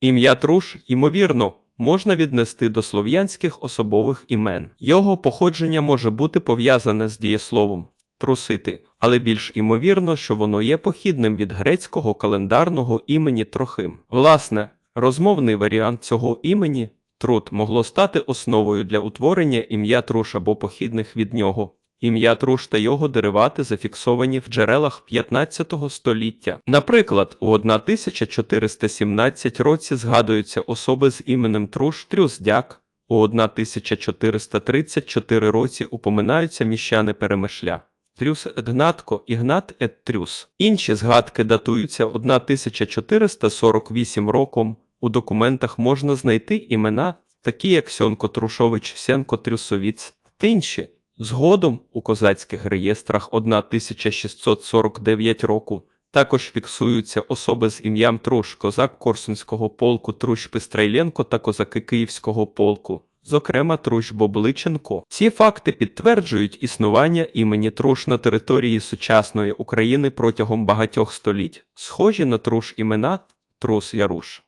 Ім'я Труш, ймовірно, можна віднести до слов'янських особових імен. Його походження може бути пов'язане з дієсловом трусити, але більш імовірно, що воно є похідним від грецького календарного імені Трохим. Власне, розмовний варіант цього імені Трут могло стати основою для утворення ім'я Труш або похідних від нього. Ім'я Труш та його деривати зафіксовані в джерелах 15 століття. Наприклад, у 1417 році згадуються особи з іменем Труш Трюздяк, у 1434 році упоминаються міщани Перемишля. Трюс Гнатко, Ігнат Ет Трюс. Інші згадки датуються 1448 роком. У документах можна знайти імена, такі як Сьонко Трушович, Сенко Трюсовіц та інші. Згодом у козацьких реєстрах 1649 року також фіксуються особи з ім'ям Труш, козак Корсунського полку Труш Пистрайленко та козаки Київського полку, зокрема Труш Бобличенко. Ці факти підтверджують існування імені Труш на території сучасної України протягом багатьох століть, схожі на Труш імена Трус Яруш.